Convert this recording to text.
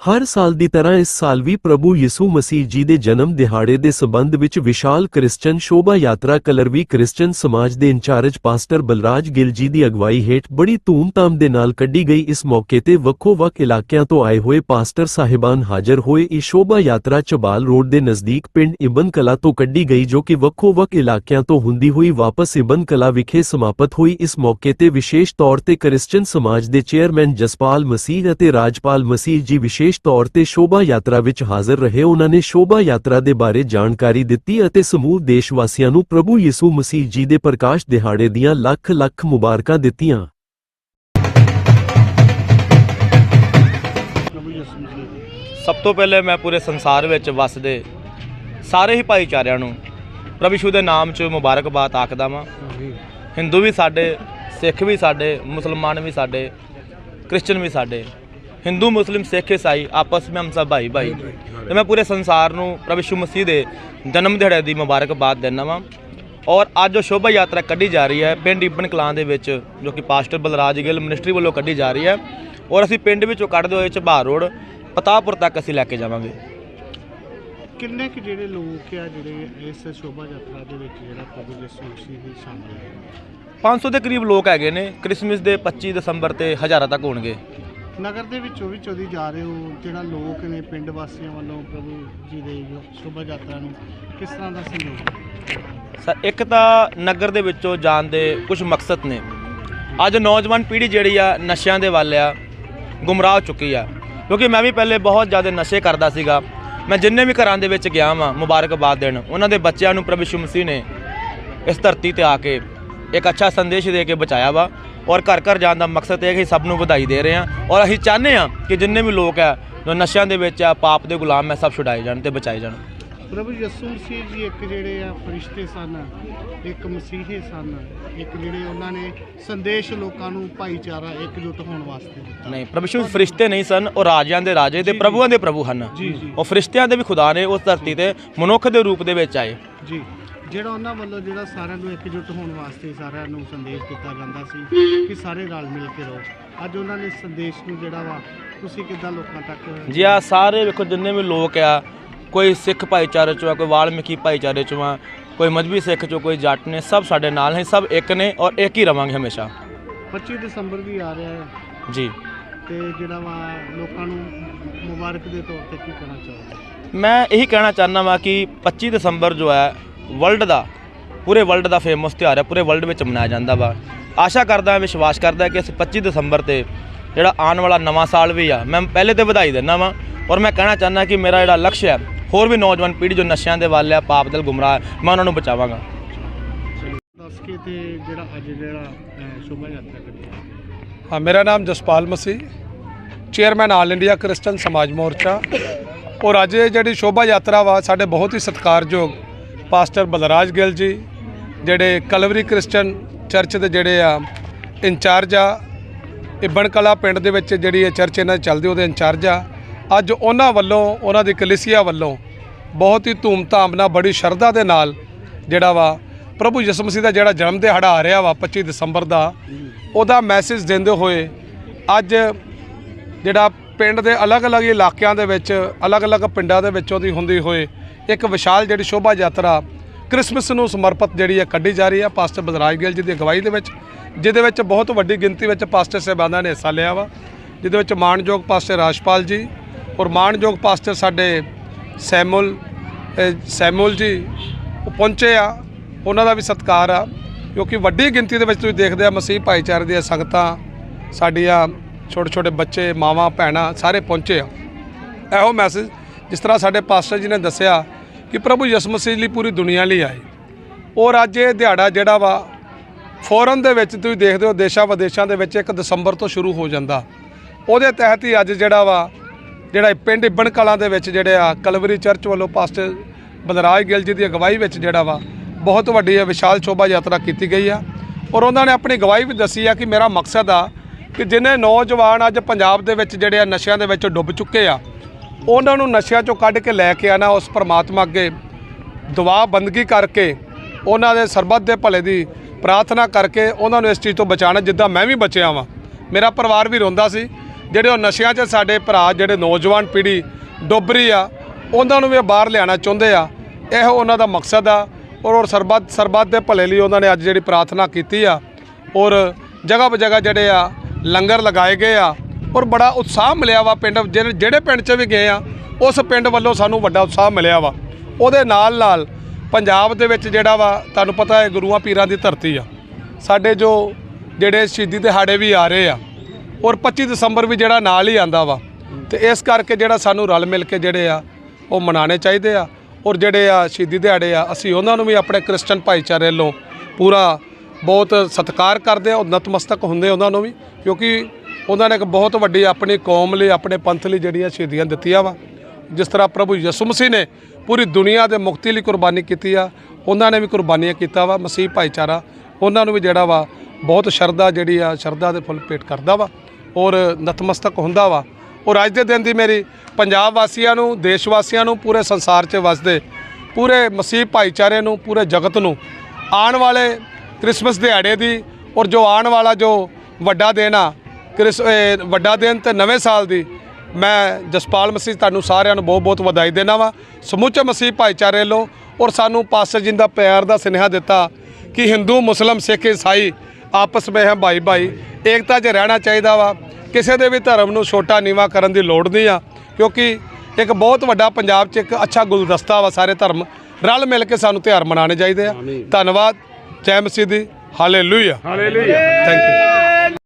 ਹਰ ਸਾਲ ਦੀ ਤਰ੍ਹਾਂ ਇਸ ਸਾਲ ਵੀ ਪ੍ਰਭੂ ਯਿਸੂ ਮਸੀਹ ਜੀ ਦੇ ਜਨਮ ਦਿਹਾੜੇ ਦੇ ਸਬੰਧ ਵਿੱਚ ਵਿਸ਼ਾਲ ਕ੍ਰਿਸਚਨ ਸ਼ੋਭਾ ਯਾਤਰਾ ਕਲਰਵੀ ਕ੍ਰਿਸਚਨ ਸਮਾਜ ਦੇ ਇੰਚਾਰਜ ਪਾਸਟਰ ਬਲਰਾਜ ਗਿੱਲ ਜੀ ਦੀ ਅਗਵਾਈ ਹੇਠ ਬੜੀ ਧੂਮਧਾਮ ਦੇ ਨਾਲ ਕੱਢੀ ਗਈ ਇਸ ਮੌਕੇ ਤੇ ਵੱਖੋ-ਵੱਖ ਇਲਾਕਿਆਂ ਤੋਂ ਆਏ ਹੋਏ ਪਾਸਟਰ ਸਾਹਿਬਾਨ ਹਾਜ਼ਰ ਹੋਏ। ਇਹ ਸ਼ੋਭਾ ਯਾਤਰਾ ਚਬਾਲ ਰੋਡ ਦੇ ਨਜ਼ਦੀਕ ਪਿੰਡ ਇਬਨ ਕਲਾ ਤੋਂ ਕੱਢੀ ਗਈ ਜੋ ਕਿ ਵੱਖੋ-ਵੱਖ ਇਲਾਕਿਆਂ ਤੋਂ ਹੁੰਦੀ ਹੋਈ ਵਾਪਸ ਇਬਨ ਕਲਾ ਵਿਖੇ ਸਮਾਪਤ ਹੋਈ। ਇਸ ਮੌਕੇ ਤੇ ਵਿਸ਼ੇਸ਼ ਤੌਰ ਤੇ ਕ੍ਰਿਸਚਨ ਸਮਾਜ ਦੇ ਚੇਅਰਮੈਨ ਜਸਪਾਲ ਮਸੀਹ ਅਤੇ ਰਾਜਪਾਲ ਮਸੀਹ ਜੀ ਵਿਸ਼ੇਸ਼ ਤੌਰ ਤੇ ਸ਼ੋਭਾ ਯਾਤਰਾ ਵਿੱਚ ਹਾਜ਼ਰ ਰਹੇ ਉਹਨਾਂ ਨੇ ਸ਼ੋਭਾ ਯਾਤਰਾ ਦੇ ਬਾਰੇ ਜਾਣਕਾਰੀ ਦਿੱਤੀ ਅਤੇ ਸਮੂਹ ਦੇਸ਼ ਵਾਸੀਆਂ ਨੂੰ ਪ੍ਰਭੂ ਯਿਸੂ ਮਸੀਹ ਜੀ ਦੇ ਪ੍ਰਕਾਸ਼ ਦਿਹਾੜੇ ਦੀਆਂ ਲੱਖ ਲੱਖ ਮੁਬਾਰਕਾਂ ਦਿੱਤੀਆਂ। ਸਭ ਤੋਂ ਪਹਿਲੇ ਮੈਂ ਪੂਰੇ ਸੰਸਾਰ ਵਿੱਚ ਵਸਦੇ ਸਾਰੇ ਹੀ ਭਾਈਚਾਰਿਆਂ ਨੂੰ ਪ੍ਰਭੂ ਯਿਸੂ ਦੇ ਨਾਮ 'ਚ ਮੁਬਾਰਕਬਾਦ ਆਖਦਾ ਵਾਂ। ਹਿੰਦੂ ਵੀ ਸਾਡੇ ਸਿੱਖ ਵੀ ਸਾਡੇ ਮੁਸਲਮਾਨ ਵੀ ਸਾਡੇ ਕ੍ਰਿਸਚਨ ਵੀ ਸਾਡੇ। ਹਿੰਦੂ ਮੁਸਲਿਮ ਸਿੱਖ ਈਸਾਈ ਆਪਸ ਵਿੱਚ ਹਮ ਸਭ ਭਾਈ ਭਾਈ। ਤੇ ਮੈਂ ਪੂਰੇ ਸੰਸਾਰ ਨੂੰ ਪ੍ਰਭੂ ਯਿਸੂ ਮਸੀਹ ਦੇ ਜਨਮ ਦਿਹਾੜੇ ਦੀ ਮੁਬਾਰਕਬਾਦ ਦਿੰਦਾ ਵਾਂ। ਔਰ ਅੱਜ ਜੋ ਸ਼ੋਭਾ ਯਾਤਰਾ ਕੱਢੀ ਜਾ ਰਹੀ ਹੈ ਪਿੰਡ ਇਬਨ ਕਲਾਂ ਦੇ ਵਿੱਚ ਜੋ ਕਿ ਪਾਸਟਰ ਬਲਰਾਜ ਗਿੱਲ ਮਿਨਿਸਟਰੀ ਵੱਲੋਂ ਕੱਢੀ ਜਾ ਰਹੀ ਹੈ। ਔਰ ਅਸੀਂ ਪਿੰਡ ਵਿੱਚੋਂ ਕੱਢਦੇ ਹੋਏ ਝਬਾਰ ਰੋਡ ਪਤਾਪੁਰ ਤੱਕ ਅਸੀਂ ਲੈ ਕੇ ਜਾਵਾਂਗੇ। ਕਿੰਨੇ ਕੁ ਜਿਹੜੇ ਲੋਕ ਆ ਜਿਹੜੇ ਇਸ ਸ਼ੋਭਾ ਯਾਤਰਾ ਦੇ ਵਿੱਚ ਜਿਹੜਾ ਪ੍ਰਭੂ ਯਿਸੂ ਮਸੀਹ ਦੀ ਸ਼ਾਮਲ ਹੈ? 500 ਦੇ ਕਰੀਬ ਲੋਕ ਹੈਗੇ ਨੇ ਕ੍ਰਿਸਮਸ ਦੇ 25 ਦਸੰਬਰ ਤੇ ਹਜ਼ਾਰਾਂ ਤੱਕ ਹੋਣਗੇ। ਨਗਰ ਦੇ ਵਿੱਚੋਂ ਵੀ ਚੋਦੀ ਜਾ ਰਹੇ ਹੋ, ਜਿਹੜਾ ਲੋਕ ਨੇ ਪਿੰਡ ਵਾਸੀਆਂ ਵੱਲੋਂ ਪ੍ਰਭੂ ਜੀ ਦੇ ਜੋ ਸ਼ੋਭਾ ਯਾਤਰਾ ਨੂੰ ਕਿਸ ਤਰ੍ਹਾਂ ਦਾ ਸਹਿਯੋਗ ਸਰ ਇੱਕ ਤਾਂ ਨਗਰ ਦੇ ਵਿੱਚੋਂ ਜਾਣ ਦੇ ਕੁਝ ਮਕਸਦ ਨੇ। ਅੱਜ ਨੌਜਵਾਨ ਪੀੜ੍ਹੀ ਜਿਹੜੀ ਆ, ਨਸ਼ਿਆਂ ਦੇ ਵੱਲ ਆ, ਗੁੰਮਰਾਹ ਚੁੱਕੀ ਆ। ਕਿਉਂਕਿ ਮੈਂ ਵੀ ਪਹਿਲੇ ਬਹੁਤ ਜ਼ਿਆਦਾ ਨਸ਼ੇ ਕਰਦਾ ਸੀਗਾ। ਮੈਂ ਜਿੰਨੇ ਵੀ ਘਰਾਂ ਦੇ ਵਿੱਚ ਗਿਆ ਵਾਂ, ਮੁਬਾਰਕਬਾਦ ਦੇਣ, ਉਹਨਾਂ ਦੇ ਬੱਚਿਆਂ ਨੂੰ ਪ੍ਰਭੂ ਯਿਸੂ ਮਸੀਹ ਨੇ ਇਸ ਧਰਤੀ ਤੇ ਆ ਕੇ ਇੱਕ ਅੱਛਾ ਸੰਦੇਸ਼ ਦੇ ਕੇ ਬਚਾਇਆ ਵਾ ਔਰ ਘਰ ਘਰ ਜਾਣ ਦਾ ਮਕਸਦ ਇਹ ਹੈ ਕਿ ਸਭ ਨੂੰ ਵਧਾਈ ਦੇ ਰਹੇ ਹਾਂ ਔਰ ਅਸੀਂ ਚਾਹੁੰਦੇ ਹਾਂ ਕਿ ਜਿੰਨੇ ਵੀ ਲੋਕ ਆ ਜੋ ਨਸ਼ਿਆਂ ਦੇ ਵਿੱਚ ਆ ਪਾਪ ਦੇ ਗੁਲਾਮ ਹੈ ਸਭ ਛੁਡਾਏ ਜਾਣ ਤੇ ਬਚਾਏ ਜਾਣ। ਪ੍ਰਭੂ ਯਿਸੂ ਮਸੀਹ ਜੀ ਇੱਕ ਜਿਹੜੇ ਆ ਫਰਿਸ਼ਤੇ ਸਨ ਇੱਕ ਮਸੀਹੇ ਸਨ ਇੱਕ ਜਿਹੜੇ ਉਹਨਾਂ ਨੇ ਸੰਦੇਸ਼ ਲੋਕਾਂ ਨੂੰ ਭਾਈਚਾਰਾ ਇਕਜੁੱਟ ਹੋਣ ਵਾਸਤੇ ਦਿੱਤਾ। ਨਹੀਂ ਪ੍ਰਭੂ ਯਿਸੂ ਫਰਿਸ਼ਤੇ ਨਹੀਂ ਸਨ ਉਹ ਰਾਜਿਆਂ ਦੇ ਰਾਜੇ ਤੇ ਪ੍ਰਭੂਆਂ ਦੇ ਪ੍ਰਭੂ ਹਨ। ਉਹ ਫਰਿਸ਼ਤਿਆਂ ਦੇ ਵੀ ਖੁਦਾ ਨੇ ਉਸ ਧਰਤੀ ਤੇ ਮਨੁੱਖ ਦੇ ਰੂਪ ਦੇ ਵਿੱਚ ਆਏ। ਜੀ। ਜਿਹੜਾ ਉਹਨਾਂ ਵੱਲੋਂ ਜਿਹੜਾ ਸਾਰਿਆਂ ਨੂੰ ਇਕਜੁੱਟ ਹੋਣ ਵਾਸਤੇ ਸਾਰਿਆਂ ਨੂੰ ਸੰਦੇਸ਼ ਦਿੱਤਾ ਜਾਂਦਾ ਸੀ ਕਿ ਸਾਰੇ ਰਲ ਮਿਲ ਕੇ ਰਹੋ। ਅੱਜ ਉਹਨਾਂ ਨੇ ਸੰਦੇਸ਼ ਨੂੰ ਜਿਹੜਾ ਵਾ ਤੁਸੀਂ ਕਿੱਦਾਂ ਲੋਕਾਂ ਤੱਕ ਜੀ ਆ ਸਾਰੇ ਵੇਖੋ ਜਿੰਨੇ ਵੀ ਲੋਕ ਆ ਕੋਈ ਸਿੱਖ ਭਾਈਚਾਰੇ ਚੋਂ ਆ ਕੋਈ ਵਾਲਮੀਕੀ ਭਾਈਚਾਰੇ ਚੋਂ ਆ ਕੋਈ ਮਜਬੀ ਸਿੱਖ ਚੋਂ ਕੋਈ ਜੱਟ ਨੇ ਸਭ ਸਾਡੇ ਨਾਲ ਹੈ ਸਭ ਇੱਕ ਨੇ ਔਰ ਇੱਕ ਹੀ ਰਵਾਂਗੇ ਹਮੇਸ਼ਾ। 25 ਦਸੰਬਰ ਵੀ ਆ ਰਿਹਾ ਹੈ। ਜੀ। ਤੇ ਜਿਹੜਾ ਵਾ ਲੋਕਾਂ ਨੂੰ ਮੁਬਾਰਕ ਦੇ ਤੌਰ ਤੇ ਕੀ ਕਹਿਣਾ ਚਾਹੋਗੇ? ਮੈਂ ਇਹੀ ਕਹਿਣਾ ਚਾਹੁੰਦਾ ਵਾਂ ਕਿ 25 ਦਸੰਬਰ ਜੋ ਹੈ ਵਰਲਡ ਦਾ ਪੂਰੇ ਵਰਲਡ ਦਾ ਫੇਮਸ ਤਿਉਹਾਰ ਹੈ ਪੂਰੇ ਵਰਲਡ ਵਿੱਚ ਮਨਾਇਆ ਜਾਂਦਾ ਵਾ। ਆਸ਼ਾ ਕਰਦਾ ਹਾਂ ਵਿਸ਼ਵਾਸ ਕਰਦਾ ਕਿ ਅਸੀਂ 25 ਦਸੰਬਰ ਤੇ ਜਿਹੜਾ ਆਉਣ ਵਾਲਾ ਨਵਾਂ ਸਾਲ ਵੀ ਆ ਮੈਂ ਪਹਿਲੇ ਤੇ ਵਧਾਈ ਦਿੰਦਾ ਵਾਂ ਔਰ ਮੈਂ ਕਹਿਣਾ ਚਾਹੁੰਦਾ ਕਿ ਮੇਰਾ ਜਿਹੜਾ ਲਕਸ਼ ਹੈ ਹੋਰ ਵੀ ਨੌਜਵਾਨ ਪੀੜ੍ਹੀ ਜੋ ਨਸ਼ਿਆਂ ਦੇ ਵੱਲ ਆ ਪਾਪ ਦੇ ਗੁੰਮਰਾਹ ਮੈਂ ਉਹਨਾਂ ਨੂੰ ਬਚਾਵਾਂਗਾ। ਦੱਸ ਕੇ ਤੇ ਜਿਹੜਾ ਅੱਜ ਜਿਹੜਾ ਅਹ, ਸ਼ੋਭਾ ਯਾਤਰਾ ਕੱਢੀ ਹਾਂ ਮੇਰਾ ਨਾਮ Jaspal Masih chairman All India Christian Samaj Morcha. ਔਰ ਅੱਜ ਇਹ ਜਿਹੜੀ ਸ਼ੋਭਾ ਯਾਤਰਾ ਵਾ ਸਾਡੇ ਬਹੁਤ ਹੀ ਸਤਿਕਾਰਯੋਗ ਪਾਸਟਰ ਬਲਰਾਜ ਗਿੱਲ ਜੀ, ਜਿਹੜੇ ਕਲਵਰੀ ਕ੍ਰਿਸਚਨ ਚਰਚ ਦੇ ਜਿਹੜੇ ਆ ਇੰਚਾਰਜ ਆ, ਇਬਨ ਕਲਾ ਪਿੰਡ ਦੇ ਵਿੱਚ ਜਿਹੜੀ ਇਹ ਚਰਚ ਇਹਨਾਂ ਦੀ ਚੱਲਦੀ ਉਹਦੇ ਇੰਚਾਰਜ ਆ। ਅੱਜ ਉਹਨਾਂ ਵੱਲੋਂ, ਉਹਨਾਂ ਦੀ ਕਲੀਸਿਆ ਵੱਲੋਂ ਬਹੁਤ ਹੀ ਧੂਮਧਾਮ ਨਾਲ ਬੜੀ ਸ਼ਰਧਾ ਦੇ ਨਾਲ ਜਿਹੜਾ ਵਾ, ਪ੍ਰਭੂ ਯਿਸੂ ਮਸੀਹ ਦਾ ਜਿਹੜਾ ਜਨਮ ਦਿਹਾੜਾ ਆ ਰਿਹਾ ਵਾ 25 ਦਸੰਬਰ ਦਾ, ਉਹਦਾ ਮੈਸੇਜ ਦਿੰਦੇ ਹੋਏ ਅੱਜ ਜਿਹੜਾ ਪਿੰਡ ਦੇ ਅਲੱਗ-ਅਲੱਗ ਇਲਾਕਿਆਂ ਦੇ ਵਿੱਚ, ਅਲੱਗ-ਅਲੱਗ ਪਿੰਡਾਂ ਦੇ ਵਿੱਚੋਂ ਦੀ ਹੁੰਦੀ ਹੋਏ ਇੱਕ ਵਿਸ਼ਾਲ ਜਿਹੜੀ ਸ਼ੋਭਾ ਯਾਤਰਾ ਕ੍ਰਿਸਮਸ ਨੂੰ ਸਮਰਪਿਤ ਜਿਹੜੀ ਹੈ ਕੱਢੀ ਜਾ ਰਹੀ ਹੈ ਪਾਸਟਰ ਬਦਰਾਜ ਗਿੱਲ ਜੀ ਦੀ ਅਗਵਾਈ ਦੇ ਵਿੱਚ, ਜਿਹਦੇ ਵਿੱਚ ਬਹੁਤ ਵੱਡੀ ਗਿਣਤੀ ਵਿੱਚ ਪਾਸਟਰ ਸਾਹਿਬਾਨਾਂ ਨੇ ਹਿੱਸਾ ਲਿਆ ਵਾ, ਜਿਹਦੇ ਵਿੱਚ ਮਾਣਯੋਗ ਪਾਸਟਰ ਰਾਜਪਾਲ ਜੀ ਔਰ ਮਾਣਯੋਗ ਪਾਸਟਰ ਸਾਡੇ ਸੈਮੂਲ ਸੈਮੂਲ ਜੀ ਉਹ ਪਹੁੰਚੇ ਆ, ਉਹਨਾਂ ਦਾ ਵੀ ਸਤਿਕਾਰ ਆ, ਕਿਉਂਕਿ ਵੱਡੀ ਗਿਣਤੀ ਦੇ ਵਿੱਚ ਤੁਸੀਂ ਦੇਖਦੇ ਆ ਮਸੀਹ ਭਾਈਚਾਰੇ ਦੀਆਂ ਸੰਗਤਾਂ, ਸਾਡੀਆਂ ਛੋਟੇ ਛੋਟੇ ਬੱਚੇ, ਮਾਵਾਂ, ਭੈਣਾਂ ਸਾਰੇ ਪਹੁੰਚੇ ਆ। ਇਹੋ ਮੈਸੇਜ ਜਿਸ ਤਰ੍ਹਾਂ ਸਾਡੇ ਪਾਸਟਰ ਜੀ ਨੇ ਦੱਸਿਆ ਕਿ ਪ੍ਰਭੂ ਯਿਸੂ ਮਸੀਹ ਲਈ ਪੂਰੀ ਦੁਨੀਆ ਲਈ ਆਏ। ਔਰ ਅੱਜ ਇਹ ਦਿਹਾੜਾ ਜਿਹੜਾ ਵਾ, ਫੋਰਨ ਦੇ ਵਿੱਚ ਤੁਸੀਂ ਦੇਖਦੇ ਹੋ, ਦੇਸ਼ਾਂ ਵਿਦੇਸ਼ਾਂ ਦੇ ਵਿੱਚ 1 ਦਸੰਬਰ ਤੋਂ ਸ਼ੁਰੂ ਹੋ ਜਾਂਦਾ। ਉਹਦੇ ਤਹਿਤ ਹੀ ਅੱਜ ਜਿਹੜਾ ਵਾ, ਜਿਹੜਾ ਪਿੰਡ ਇਬਨ ਕਲਾਂ ਦੇ ਵਿੱਚ ਜਿਹੜੇ ਆ, ਕਲਵਰੀ ਚਰਚ ਵੱਲੋਂ ਪਾਸਟਰ ਬਲਰਾਜ ਗਿੱਲ ਜੀ ਦੀ ਅਗਵਾਈ ਵਿੱਚ ਜਿਹੜਾ ਵਾ, ਬਹੁਤ ਵੱਡੀ ਇਹ ਵਿਸ਼ਾਲ ਸ਼ੋਭਾ ਯਾਤਰਾ ਕੀਤੀ ਗਈ ਆ। ਔਰ ਉਹਨਾਂ ਨੇ ਆਪਣੀ ਗਵਾਹੀ ਵੀ ਦੱਸੀ ਆ ਕਿ ਮੇਰਾ ਮਕਸਦ ਆ ਕਿ ਜਿੰਨੇ ਨੌਜਵਾਨ ਅੱਜ ਪੰਜਾਬ ਦੇ ਵਿੱਚ ਜਿਹੜੇ ਆ, ਨਸ਼ਿਆਂ ਦੇ ਵਿੱਚ ਡੁੱਬ ਚੁੱਕੇ ਆ ਉਹਨਾਂ ਨੂੰ ਨਸ਼ਿਆਂ ਚੋਂ ਕੱਢ ਕੇ ਲੈ ਕੇ ਆਣਾ ਉਸ ਪਰਮਾਤਮਾ ਅੱਗੇ ਦੁਆ ਬੰਦਗੀ ਕਰਕੇ ਉਹਨਾਂ ਦੇ ਸਰਬੱਤ ਦੇ ਭਲੇ ਦੀ ਪ੍ਰਾਰਥਨਾ ਕਰਕੇ ਉਹਨਾਂ ਨੂੰ ਇਸ ਚੀਜ਼ ਤੋਂ ਬਚਾਉਣਾ, ਜਿੱਦਾਂ ਮੈਂ ਵੀ ਬਚਿਆ ਵਾਂ। ਮੇਰਾ ਪਰਿਵਾਰ ਵੀ ਰੋਂਦਾ ਸੀ, ਜਿਹੜੇ ਉਹ ਨਸ਼ਿਆਂ 'ਚ ਸਾਡੇ ਭਰਾ, ਜਿਹੜੇ ਨੌਜਵਾਨ ਪੀੜ੍ਹੀ ਡੁੱਬ ਰਹੀ ਆ, ਉਹਨਾਂ ਨੂੰ ਵੀ ਬਾਹਰ ਲਿਆਉਣਾ ਚਾਹੁੰਦੇ ਆ। ਇਹੋ ਉਹਨਾਂ ਦਾ ਮਕਸਦ ਆ ਔਰ ਔਰ ਸਰਬੱਤ ਸਰਬੱਤ ਦੇ ਭਲੇ ਲਈ ਉਹਨਾਂ ਨੇ ਅੱਜ ਜਿਹੜੀ ਪ੍ਰਾਰਥਨਾ ਕੀਤੀ ਆ ਔਰ ਜਗ੍ਹਾ ਜਗ੍ਹਾ ਜਿਹੜੇ ਆ ਲੰਗਰ ਲਗਾਏ ਗਏ ਆ। ਔਰ ਬੜਾ ਉਤਸ਼ਾਹ ਮਿਲਿਆ ਵਾ ਪਿੰਡ ਜਿਹੜੇ ਜਿਹੜੇ ਪਿੰਡ 'ਚ ਵੀ ਗਏ ਆ, ਉਸ ਪਿੰਡ ਵੱਲੋਂ ਸਾਨੂੰ ਵੱਡਾ ਉਤਸ਼ਾਹ ਮਿਲਿਆ ਵਾ। ਉਹਦੇ ਨਾਲ ਨਾਲ ਪੰਜਾਬ ਦੇ ਵਿੱਚ ਜਿਹੜਾ ਵਾ, ਤੁਹਾਨੂੰ ਪਤਾ ਹੈ ਗੁਰੂਆਂ ਪੀਰਾਂ ਦੀ ਧਰਤੀ ਆ। ਸਾਡੇ ਜੋ ਜਿਹੜੇ ਸ਼ਹੀਦੀ ਦਿਹਾੜੇ ਵੀ ਆ ਰਹੇ ਆ, ਔਰ 25 ਦਸੰਬਰ ਵੀ ਜਿਹੜਾ ਨਾਲ ਹੀ ਆਂਦਾ ਵਾ। ਤੇ ਇਸ ਕਰਕੇ ਜਿਹੜਾ ਸਾਨੂੰ ਰਲ ਮਿਲ ਕੇ ਜਿਹੜੇ ਆ, ਉਹ ਮਨਾਉਣੇ ਚਾਹੀਦੇ ਆ। ਔਰ ਜਿਹੜੇ ਆ ਸ਼ਹੀਦੀ ਦਿਹਾੜੇ ਆ, ਅਸੀਂ ਉਹਨਾਂ ਨੂੰ ਵੀ ਆਪਣੇ ਕ੍ਰਿਸਚਨ ਭਾਈਚਾਰੇ ਵੱਲੋਂ ਪੂਰਾ ਬਹੁਤ ਸਤਿਕਾਰ ਕਰਦੇ ਆ, ਔਰ ਨਤਮਸਤਕ ਹੁੰਦੇ ਉਹਨਾਂ ਨੂੰ ਵੀ। ਕਿਉਂਕਿ ਉਹਨਾਂ ਨੇ ਇੱਕ ਬਹੁਤ ਵੱਡੀ ਆਪਣੀ ਕੌਮ ਲਈ, ਆਪਣੇ ਪੰਥ ਲਈ ਜਿਹੜੀਆਂ ਸ਼ਹੀਦੀਆਂ ਦਿੱਤੀਆਂ ਵਾ। ਜਿਸ ਤਰ੍ਹਾਂ ਪ੍ਰਭੂ ਯਿਸੂ ਮਸੀਹ ਨੇ ਪੂਰੀ ਦੁਨੀਆ ਦੇ ਮੁਕਤੀ ਲਈ ਕੁਰਬਾਨੀ ਕੀਤੀ ਆ, ਉਹਨਾਂ ਨੇ ਵੀ ਕੁਰਬਾਨੀਆਂ ਕੀਤਾ ਵਾ, ਮਸੀਹ ਭਾਈਚਾਰਾ। ਉਹਨਾਂ ਨੂੰ ਵੀ ਜਿਹੜਾ ਵਾ, ਬਹੁਤ ਸ਼ਰਧਾ ਜਿਹੜੀ ਆ, ਸ਼ਰਧਾ ਦੇ ਫੁੱਲ ਭੇਟ ਕਰਦਾ ਵਾ ਔਰ ਨਤਮਸਤਕ ਹੁੰਦਾ ਵਾ। ਔਰ ਅੱਜ ਦੇ ਦਿਨ ਦੀ ਮੇਰੀ ਪੰਜਾਬ ਵਾਸੀਆਂ ਨੂੰ, ਦੇਸ਼ ਵਾਸੀਆਂ ਨੂੰ, ਪੂਰੇ ਸੰਸਾਰ 'ਚ ਵਸਦੇ, ਪੂਰੇ ਮਸੀਹ ਭਾਈਚਾਰੇ ਨੂੰ, ਪੂਰੇ ਜਗਤ ਨੂੰ ਆਉਣ ਵਾਲੇ ਕ੍ਰਿਸਮਸ ਦਿਹਾੜੇ ਦੀ ਔਰ ਜੋ ਆਉਣ ਵਾਲਾ ਜੋ ਵੱਡਾ ਦਿਨ ਆ ਕ੍ਰਿਸ ਵੱਡਾ ਦਿਨ ਤੇ ਨਵੇਂ ਸਾਲ ਦੀ ਮੈਂ ਜਸਪਾਲ ਮਸੀਹ ਤੁਹਾਨੂੰ ਸਾਰਿਆਂ ਨੂੰ ਬਹੁਤ ਬਹੁਤ ਵਧਾਈ ਦੇਣਾ ਵਾ। ਸਮੁੱਚੇ ਮਸੀਹ ਭਾਈਚਾਰੇ ਵੱਲੋਂ ਔਰ ਸਾਨੂੰ ਪਾਸਟਰ ਜੀ ਦਾ ਪਿਆਰ ਦਾ ਸੁਨੇਹਾ ਦਿੱਤਾ ਕਿ ਹਿੰਦੂ ਮੁਸਲਮ ਸਿੱਖ ਈਸਾਈ ਆਪਸ ਵਿੱਚ ਹੈ ਭਾਈ ਭਾਈ ਏਕਤਾ 'ਚ ਰਹਿਣਾ ਚਾਹੀਦਾ ਵਾ। ਕਿਸੇ ਦੇ ਵੀ ਧਰਮ ਨੂੰ ਛੋਟਾ ਨੀਵਾ ਕਰਨ ਦੀ ਲੋੜ ਨਹੀਂ ਆ। ਕਿਉਂਕਿ ਇੱਕ ਬਹੁਤ ਵੱਡਾ ਪੰਜਾਬ 'ਚ ਇੱਕ ਅੱਛਾ ਗੁਲਦਸਤਾ ਵਾ ਸਾਰੇ ਧਰਮ। ਰਲ ਮਿਲ ਕੇ ਸਾਨੂੰ ਤਿਉਹਾਰ ਮਨਾਉਣੇ ਚਾਹੀਦੇ ਆ। ਧੰਨਵਾਦ। ਜੈ ਮਸੀਹ ਦੀ। ਹਾਲੇਲੂਇਆ। ਹਾਲੇਲੂਇਆ। Thank you